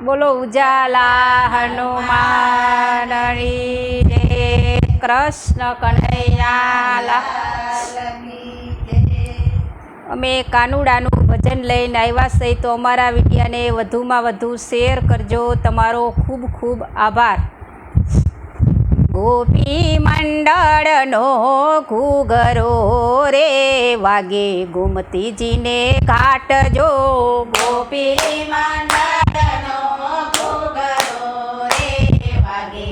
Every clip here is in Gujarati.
બોલો, ઉજાલા હનુમાનની જય, કૃષ્ણ કનૈયાલા. અમે કાનુડાનું ભજન લઈને આવ્યા છે, તો અમારા વિડીયાને વધુમાં વધુ શેર કરજો. તમારો ખૂબ ખૂબ આભાર. ગોપી મંડળનો ઘૂઘરો રે વાગે, ગોમતીજીને ઘાટજો ગોપી મંડળનો ઘૂઘરો રે વાગે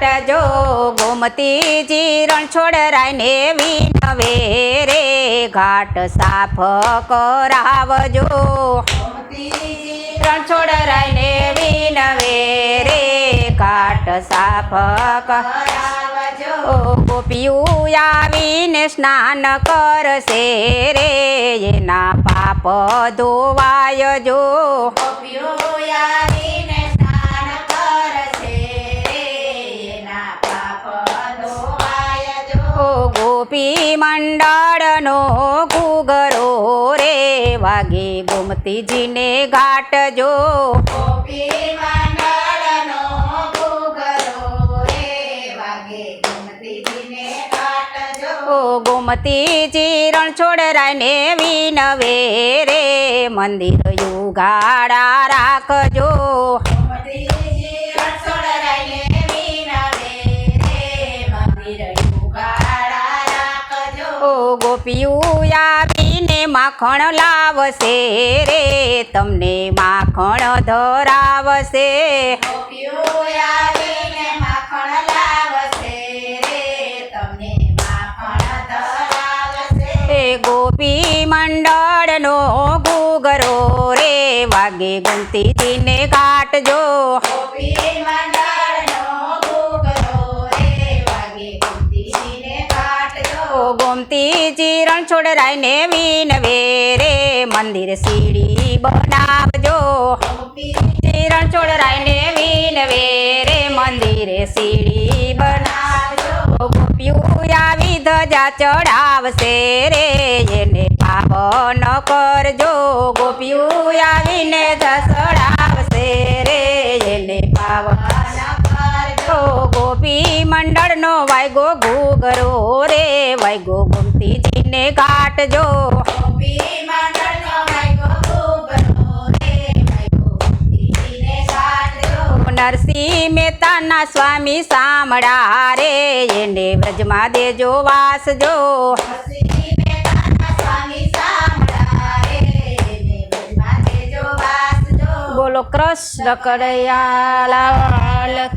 ઘાટજો ગોમતીજી રણછોડરાયને વિનવે રે, ઘાટ સાફ કરાવજો. રણછોડરાયને વિનવે રે, ઘાટ સાફ કરાવજો. ગોપિયું આવીને સ્નાન કરશે રે, એના પાપ ધોવાય જો ઓ ગોપી મંડળનો ઘૂઘરો રે વાગે ગોમતીજીને ઘાટજો ઓ ગોમતીજી રણછોડરાયને વિનવે રે મંદિર યુગાડા રાખજો ઓ ગોપિયું આવીને માખણ લાવશે રે તમને માખણ ધરાવશે. એ ગોપી મંડળનો ઘૂઘરો રે વાગે ગુમતીજીને ઘાટજો ચિરણ ગોમતીજી રણછોડરાયને વિનવે રે મંદિર સીડી બનાવજો. રણછોડરાયને વિનવે રે મંદિરે સીડી બનાવજો. ગોપિયું આવી ધજા ચડાવશે રે. એને પાવન કરજો. ગોપિયું આવીને ધસડાવશે મંડળનો વાયગો ઘૂઘરો રે, વાયગો ગોમતીજીને કાટજો. નરસિંહ મહેતાના સ્વામી સામળા રે, એને વ્રજમાં દેજો વાસજો. બોલો કૃષ્ણ કનૈયાલાલ.